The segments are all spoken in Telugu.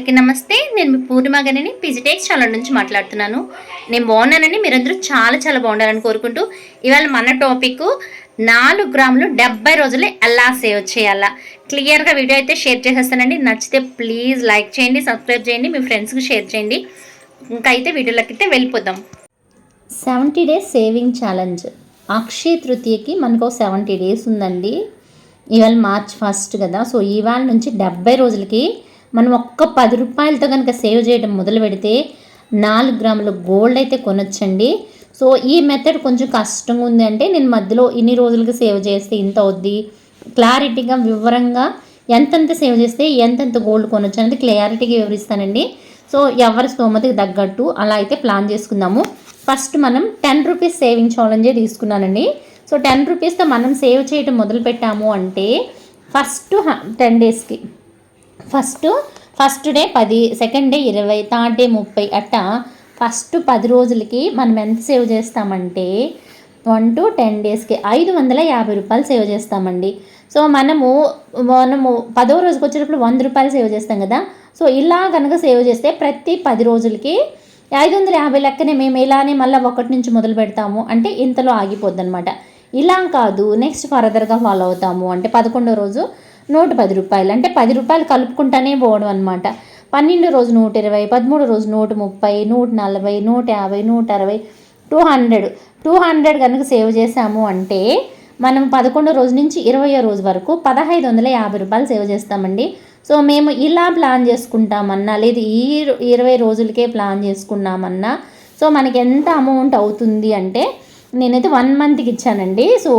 అందరికీ నమస్తే. నేను మీ పూర్ణిమ గనిని పిజిటెక్స్ ఛానల్ నుంచి మాట్లాడుతున్నాను. నేను బాగున్నానని మీరందరూ చాలా చాలా బాగుండాలని కోరుకుంటూ ఇవాళ మన టాపిక్ నాలుగు గ్రాములు డెబ్బై రోజులు ఎలా సేవ్ చేయాలా? క్లియర్గా వీడియో అయితే షేర్ చేసేస్తానండి. నచ్చితే ప్లీజ్ లైక్ చేయండి సబ్స్క్రైబ్ చేయండి మీ ఫ్రెండ్స్కి షేర్ చేయండి. ఇంకా అయితే వీడియోలోకి అయితే వెళ్ళిపోదాం. Seventy days saving challenge. Akshaya తృతీయకి మనకు సెవెంటీ డేస్ ఉందండి. ఇవాళ మార్చ్ ఫస్ట్ కదా సో ఇవాళ నుంచి డెబ్బై రోజులకి మనం ఒక్క పది రూపాయలతో కనుక సేవ్ చేయడం మొదలు పెడితే నాలుగు గ్రాముల గోల్డ్ అయితే కొనొచ్చండి. సో ఈ మెథడ్ కొంచెం కష్టంగా ఉంది అంటే నేను మధ్యలో ఇన్ని రోజులకి సేవ్ చేస్తే ఇంత అవుద్ది. క్లారిటీగా వివరంగా ఎంతెంత సేవ్ చేస్తే ఎంతెంత గోల్డ్ కొనొచ్చు అనేది క్లారిటీగా వివరిస్తానండి. సో ఎవరి స్తోమతకి తగ్గట్టు అలా అయితే ప్లాన్ చేసుకుందాము. ఫస్ట్ మనం టెన్ రూపీస్ సేవింగ్ ఛాలెంజే తీసుకున్నానండి. సో టెన్ రూపీస్తో మనం సేవ్ చేయడం మొదలు పెట్టాము అంటే ఫస్ట్ టెన్ డేస్కి ఫస్ట్ ఫస్ట్ డే పది సెకండ్ డే ఇరవై థర్డ్ డే ముప్పై అట్టా. ఫస్ట్ పది రోజులకి మనం ఎంత సేవ్ చేస్తామంటే వన్ టు టెన్ డేస్కి ఐదు వందల యాభై రూపాయలు సేవ్ చేస్తామండి. సో మనము మనము పదో రోజుకి వచ్చేటప్పుడు వంద రూపాయలు సేవ్ చేస్తాం కదా. సో ఇలా కనుక సేవ్ చేస్తే ప్రతి పది రోజులకి ఐదు వందల యాభై లెక్కనే మేము ఇలానే మళ్ళీ ఒకటి నుంచి మొదలు పెడతాము. అంటే ఇంతలో ఆగిపోద్ది అనమాట ఇలా కాదు నెక్స్ట్ ఫర్దర్గా ఫాలో అవుతాము. అంటే పదకొండో రోజు నూట పది రూపాయలు. అంటే పది రూపాయలు కలుపుకుంటానే పోవడం అనమాట పన్నెండు రోజు నూట ఇరవై పదమూడు రోజు నూట ముప్పై నూట నలభై నూట యాభై నూట అరవై టూ హండ్రెడ్. టూ హండ్రెడ్ కనుక సేవ్ చేసాము అంటే మనం పదకొండో రోజు నుంచి ఇరవయో రోజు వరకు పదహైదు వందల యాభై రూపాయలు సేవ్ చేస్తామండి. సో మేము ఇలా ప్లాన్ చేసుకుంటామన్నా లేదు ఈ ఇరవై రోజులకే ప్లాన్ చేసుకున్నామన్నా సో మనకి ఎంత అమౌంట్ అవుతుంది అంటే నేనైతే వన్ మంత్కి ఇచ్చానండి. సో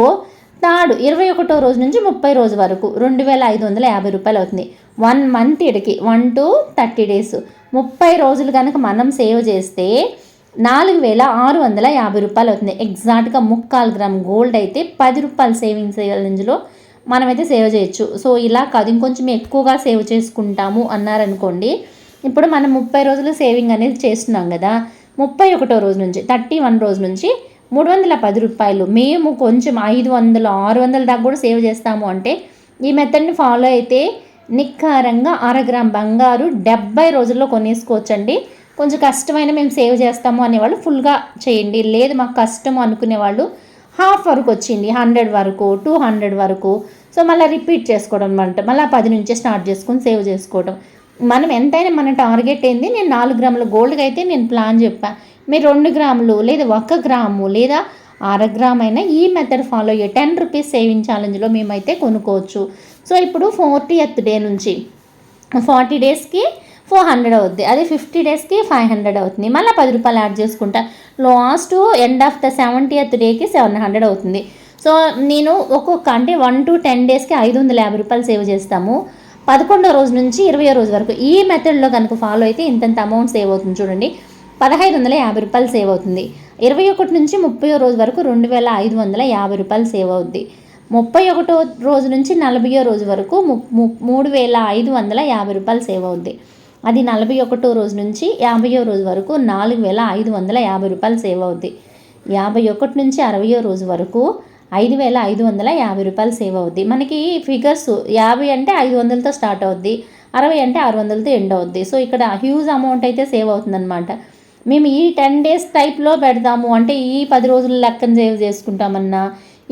థర్డ్ ఇరవై ఒకటో రోజు నుంచి ముప్పై రోజు వరకు రెండు వేల ఐదు వందల యాభై రూపాయలు అవుతుంది. వన్ మంత్ ఇడికి వన్ టు థర్టీ డేస్ ముప్పై రోజులు కనుక మనం సేవ్ చేస్తే నాలుగు వేల ఆరు వందల యాభై రూపాయలు అవుతుంది. ఎగ్జాక్ట్గా ముక్కాలు గ్రామ్ గోల్డ్ అయితే పది రూపాయలు సేవింగ్స్ ఛాలెంజ్లో మనమైతే సేవ్ చేయొచ్చు. సో ఇలా కాదు ఇంకొంచెం ఎక్కువగా సేవ్ చేసుకుంటాము అన్నారనుకోండి ఇప్పుడు మనం ముప్పై రోజులు సేవింగ్ అనేది చేస్తున్నాం కదా ముప్పై ఒకటో రోజు నుంచి థర్టీ వన్ రోజు నుంచి మూడు వందల పది రూపాయలు. మేము కొంచెం ఐదు వందలు ఆరు వందల దాకా కూడా సేవ్ చేస్తాము అంటే ఈ మెథడ్ని ఫాలో అయితే నిక్కారంగా అరగ్రామ్ బంగారు డెబ్బై రోజుల్లో కొనేసుకోవచ్చండి. కొంచెం కష్టమైన మేము సేవ్ చేస్తాము అనేవాళ్ళు ఫుల్గా చేయండి. లేదు మాకు కష్టం అనుకునే వాళ్ళు హాఫ్ వరకు వచ్చింది హండ్రెడ్ వరకు టూ హండ్రెడ్ వరకు. సో మళ్ళీ రిపీట్ చేసుకోవడం అనమాట మళ్ళీ పది నుంచే స్టార్ట్ చేసుకొని సేవ్ చేసుకోవడం. మనం ఎంతైనా మన టార్గెట్ ఏంది? నేను నాలుగు గ్రాముల గోల్డ్కి అయితే నేను ప్లాన్ చెప్పాను మీరు రెండు గ్రాములు లేదా ఒక గ్రాము లేదా అర గ్రామ్ అయినా ఈ మెథడ్ ఫాలో అయ్యే టెన్ రూపీస్ సేవింగ్ ఛాలెంజ్లో మేమైతే కొనుక్కోవచ్చు. సో ఇప్పుడు ఫోర్టీయత్ డే నుంచి ఫార్టీ డేస్కి ఫోర్ హండ్రెడ్ అవుద్ది. అదే ఫిఫ్టీ డేస్కి ఫైవ్ హండ్రెడ్ అవుతుంది. మళ్ళీ పది రూపాయలు యాడ్ చేసుకుంటా. Last end of the seventieth డేకి సెవెన్ హండ్రెడ్ అవుతుంది. సో నేను ఒక్కొక్క అంటే వన్ టు టెన్ డేస్కి ఐదు వందల యాభై రూపాయలు సేవ్ చేస్తాము. పదకొండో రోజు నుంచి ఇరవయో రోజు వరకు ఈ మెథడ్లో కనుక ఫాలో అయితే ఇంతంత అమౌంట్ సేవ్ అవుతుంది చూడండి. పదహైదు వందల యాభై రూపాయలు సేవ్ అవుతుంది. ఇరవై ఒకటి నుంచి ముప్పై రోజు వరకు రెండు వేల ఐదు వందల యాభై రూపాయలు సేవ్ అవుద్ది. ముప్పై ఒకటో రోజు నుంచి నలభయో రోజు వరకు మూడు వేల ఐదు వందల యాభై రూపాయలు సేవ్ అవుద్ది. అది నలభై ఒకటో రోజు నుంచి యాభైయో రోజు వరకు నాలుగు వేల ఐదు వందల యాభై రూపాయలు సేవ్ అవుద్ది. యాభై ఒకటి నుంచి అరవయో రోజు వరకు ఐదు వేల ఐదు వందల యాభై రూపాయలు సేవ్ అవుద్ది. మనకి ఫిగర్స్ యాభై అంటే ఐదు వందలతో స్టార్ట్ అవుద్ది. అరవై అంటే ఆరు వందలతో ఎండ్ అవుద్ది. సో ఇక్కడ హ్యూజ్ అమౌంట్ అయితే సేవ్ అవుతుందన్నమాట. మేము ఈ టెన్ డేస్ టైప్లో పెడదాము. అంటే ఈ పది రోజుల లెక్కన సేవ్ చేసుకుంటామన్నా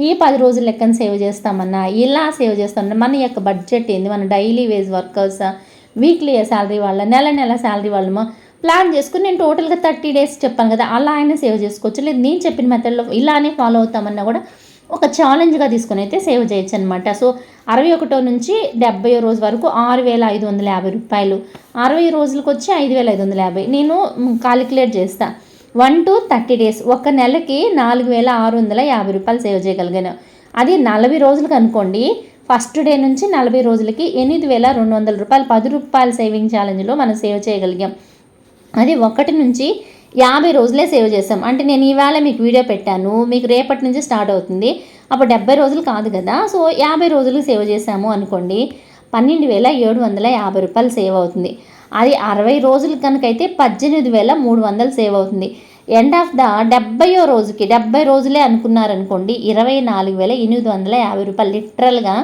ఈ పది రోజుల లెక్కన సేవ్ చేస్తామన్నా ఇలా సేవ్ చేస్తామన్నా మన యొక్క బడ్జెట్ ఏంది? మన daily wage workers? Weekly salary వాళ్ళ నెల నెల శాలరీ వాళ్ళము? ప్లాన్ చేసుకుని నేను టోటల్గా థర్టీ డేస్ చెప్పాను కదా అలా అయినా సేవ్ చేసుకోవచ్చు. లేదు నేను చెప్పిన మెథడ్లో ఇలానే ఫాలో అవుతామన్నా కూడా ఒక ఛాలెంజ్గా తీసుకొని అయితే సేవ్ చేయొచ్చు అనమాట సో అరవై ఒకటో నుంచి డెబ్బై రోజు వరకు ఆరు వేల ఐదు వందల యాభై రూపాయలు. అరవై రోజులకు వచ్చి ఐదు వేల ఐదు వందల యాభై. నేను కాలిక్యులేట్ చేస్తాను వన్ టు థర్టీ డేస్ ఒక నెలకి నాలుగు వేల ఆరు వందల యాభై రూపాయలు సేవ్ చేయగలిగాను. అది నలభై రోజులకు అనుకోండి ఫస్ట్ డే నుంచి నలభై రోజులకి ఎనిమిది వేల రెండు వందల రూపాయలు పది రూపాయల సేవింగ్ ఛాలెంజ్లో మనం సేవ్ చేయగలిగాం. అది ఒకటి నుంచి యాభై రోజులే సేవ్ చేసాం అంటే నేను ఈవేళ మీకు వీడియో పెట్టాను. మీకు రేపటి నుంచి స్టార్ట్ అవుతుంది. అప్పుడు డెబ్బై రోజులు కాదు కదా. సో యాభై రోజులు సేవ్ చేసాము అనుకోండి. పన్నెండు వేల ఏడు వందల యాభై రూపాయలు సేవ్ అవుతుంది. అది అరవై రోజులు కనుకైతే పద్దెనిమిది వేల మూడు వందలు సేవ్ అవుతుంది. ఎండ్ ఆఫ్ ద డెబ్బయో రోజుకి డెబ్బై రోజులే అనుకున్నారనుకోండి ఇరవై నాలుగు వేల ఎనిమిది వందల యాభై రూపాయలు లిటరల్గా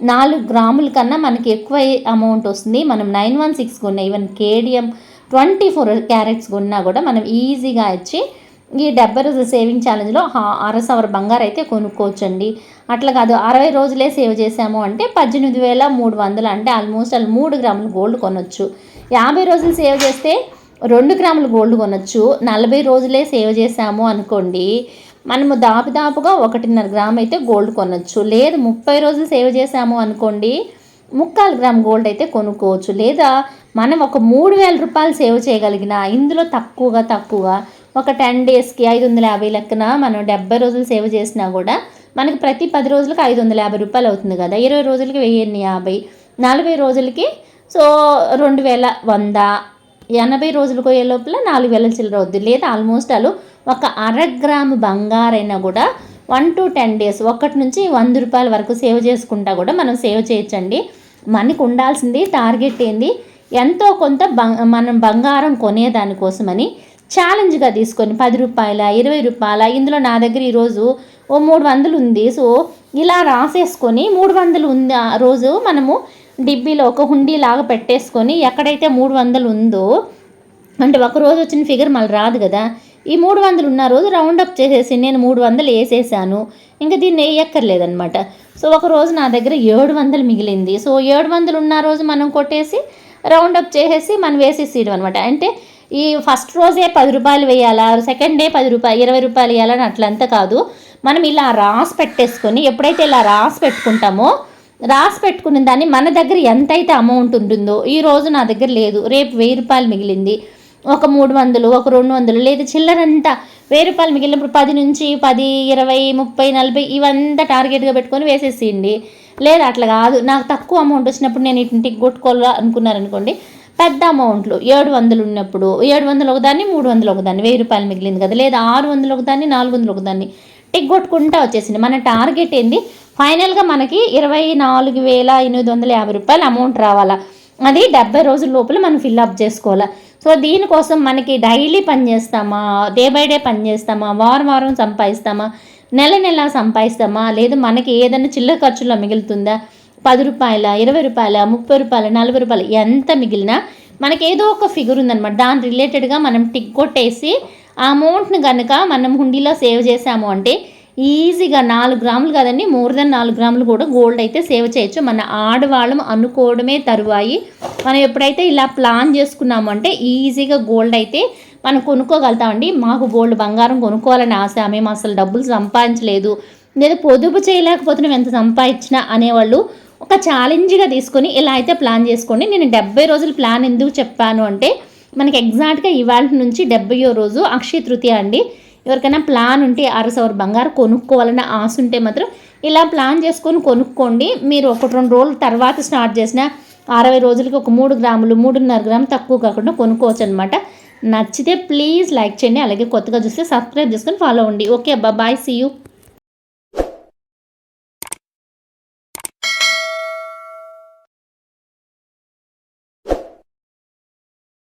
నాలుగు గ్రాముల కన్నా మనకి ఎక్కువ అమౌంట్ వస్తుంది. మనం నైన్ వన్ సిక్స్ కొన్న even KDM twenty four carats కొన్నా కూడా మనం ఈజీగా ఇచ్చి ఈ డెబ్బై రోజుల సేవింగ్ ఛాలెంజ్లో అర సవర బంగారు అయితే కొనుక్కోవచ్చండి. అట్లా కాదు అరవై రోజులే సేవ్ చేసాము అంటే పద్దెనిమిది వేల మూడు వందలు అంటే ఆల్మోస్ట్ అలా మూడు గ్రాములు గోల్డ్ కొనొచ్చు. యాభై రోజులు సేవ్ చేస్తే రెండు గ్రాములు గోల్డ్ కొనొచ్చు. నలభై రోజులే సేవ్ చేసాము అనుకోండి మనము దాపుదాపుగా ఒకటిన్నర గ్రామ్ అయితే గోల్డ్ కొనొచ్చు. లేదు ముప్పై రోజులు సేవ్ చేసాము అనుకోండి ముక్కాలు గ్రామ్ గోల్డ్ అయితే కొనుక్కోవచ్చు. లేదా మనం ఒక మూడు వేల రూపాయలు సేవ్ చేయగలిగిన ఇందులో తక్కువగా తక్కువగా ఒక టెన్ డేస్కి ఐదు వందల యాభై లెక్కన మనం డెబ్బై రోజులు సేవ్ చేసినా కూడా మనకి ప్రతి పది రోజులకు ఐదు వందల యాభై రూపాయలు అవుతుంది కదా. ఇరవై రోజులకి వెయ్యి యాభై నలభై రోజులకి సో రెండు వేల వంద ఎనభై రోజులకు పోయే లోపల నాలుగు వేల చిల్లర అవుద్ది. లేదా ఆల్మోస్ట్ అలు ఒక అర గ్రాము బంగారైనా కూడా వన్ టు టెన్ డేస్ ఒకటి నుంచి వంద రూపాయల వరకు సేవ్ చేసుకుంటా కూడా మనం సేవ్ చేయొచ్చండి. మనకు ఉండాల్సింది టార్గెట్ ఏంది? ఎంతో కొంత మనం బంగారం కొనేదానికోసమని ఛాలెంజ్గా తీసుకొని పది రూపాయల ఇరవై రూపాయల ఇందులో నా దగ్గర ఈరోజు ఓ మూడు వందలు ఉంది. సో ఇలా రాసేసుకొని మూడు వందలు ఉంది ఆ రోజు మనము డిబ్బీలో ఒక హుండీ లాగా పెట్టేసుకొని ఎక్కడైతే మూడు వందలు ఉందో అంటే ఒక రోజు వచ్చిన ఫిగర్ మళ్ళీ రాదు కదా. ఈ మూడు వందలు ఉన్న రోజు రౌండప్ చేసేసి నేను మూడు వందలు వేసేసాను. ఇంకా దీన్ని వేయక్కర్లేదనమాట సో ఒక రోజు నా దగ్గర ఏడు వందలు మిగిలింది. సో ఏడు వందలు ఉన్న రోజు మనం కొట్టేసి రౌండప్ చేసేసి మనం వేసేసేయడం అనమాట అంటే ఈ ఫస్ట్ రోజే పది రూపాయలు వేయాలా? సెకండ్ డే పది రూపాయలు ఇరవై రూపాయలు వేయాలని అట్లంతా కాదు. మనం ఇలా రాసి పెట్టేసుకొని ఎప్పుడైతే ఇలా రాసి పెట్టుకుంటామో రాసి పెట్టుకున్న దాన్ని మన దగ్గర ఎంతైతే అమౌంట్ ఉంటుందో ఈ రోజు నా దగ్గర లేదు. రేపు వెయ్యి రూపాయలు మిగిలింది. ఒక మూడు వందలు ఒక రెండు వందలు లేదా చిల్లరంతా వెయ్యి రూపాయలు మిగిలినప్పుడు పది నుంచి పది ఇరవై ముప్పై నలభై ఇవంతా టార్గెట్గా పెట్టుకొని వేసేసేయండి లేదా అట్లా కాదు. నాకు తక్కువ అమౌంట్ వచ్చినప్పుడు నేను ఇంటికి కొట్టుకోవాలా అనుకున్నారనుకోండి పెద్ద అమౌంట్లు ఏడు వందలు ఉన్నప్పుడు ఏడు వందలు ఒకదాన్ని మూడు వందలు ఒకదాన్ని వెయ్యి రూపాయలు మిగిలింది కదా లేదా ఆరు వందలు ఒకదాన్ని నాలుగు వందలు ఒకదాన్ని టిక్ కొట్టుకుంటా వచ్చేసింది. మన టార్గెట్ ఏంది? ఫైనల్గా మనకి ఇరవై నాలుగు వేల ఎనిమిది వందల యాభై రూపాయలు అమౌంట్ రావాలా. అది డెబ్బై రోజుల లోపల మనం ఫిల్అప్ చేసుకోవాలా. సో దీనికోసం మనకి డైలీ పని చేస్తామా? డే బై డే పని చేస్తామా? వారం వారం సంపాదిస్తామా? నెల నెల సంపాదిస్తామా? లేదు మనకి ఏదైనా చిల్లర ఖర్చులో మిగులుతుందా? పది రూపాయల ఇరవై రూపాయల ముప్పై రూపాయల నలభై రూపాయలు ఎంత మిగిలినా మనకి ఏదో ఒక ఫిగర్ ఉందన్నమాట. దాని రిలేటెడ్గా మనం టిక్ కొట్టేసి ఆ అమౌంట్ని కనుక మనం హుండీలో సేవ్ చేసాము అంటే ఈజీగా నాలుగు గ్రాములు కదండి మోర్ దెన్ నాలుగు గ్రాములు కూడా గోల్డ్ అయితే సేవ్ చేయొచ్చు. మన ఆడవాళ్ళం అనుకోవడమే తరువాయి. మనం ఎప్పుడైతే ఇలా ప్లాన్ చేసుకున్నామంటే ఈజీగా గోల్డ్ అయితే మనం కొనుక్కోగలుగుతామండి. మాకు గోల్డ్ బంగారం కొనుక్కోవాలని ఆశ మేము అసలు డబ్బులు సంపాదించలేదు. లేదా పొదుపు చేయలేకపోతున్నాం ఎంత సంపాదించినా అనేవాళ్ళు ఒక ఛాలెంజ్గా తీసుకొని ఇలా అయితే ప్లాన్ చేసుకోండి. నేను డెబ్బై రోజులు ప్లాన్ ఎందుకు చెప్పాను అంటే మనకి ఎగ్జాక్ట్గా ఇవాళ నుంచి డెబ్బయో రోజు అక్షయ తృతీయ అండి. ఎవరికైనా ప్లాన్ ఉంటే అరసవర్ బంగారు కొనుక్కోవాలన్న ఆశ ఉంటే మాత్రం ఇలా ప్లాన్ చేసుకొని కొనుక్కోండి. మీరు ఒకటి రెండు రోజుల తర్వాత స్టార్ట్ చేసిన అరవై రోజులకి ఒక మూడు గ్రాములు మూడున్నర గ్రాములు తక్కువ కాకుండా కొనుక్కోవచ్చు అనమాట నచ్చితే ప్లీజ్ లైక్ చేయండి. అలాగే కొత్తగా చూస్తే సబ్స్క్రైబ్ చేసుకొని ఫాలో అవ్వండి. ఓకే అబ్బా బాయ్ సీ యూ.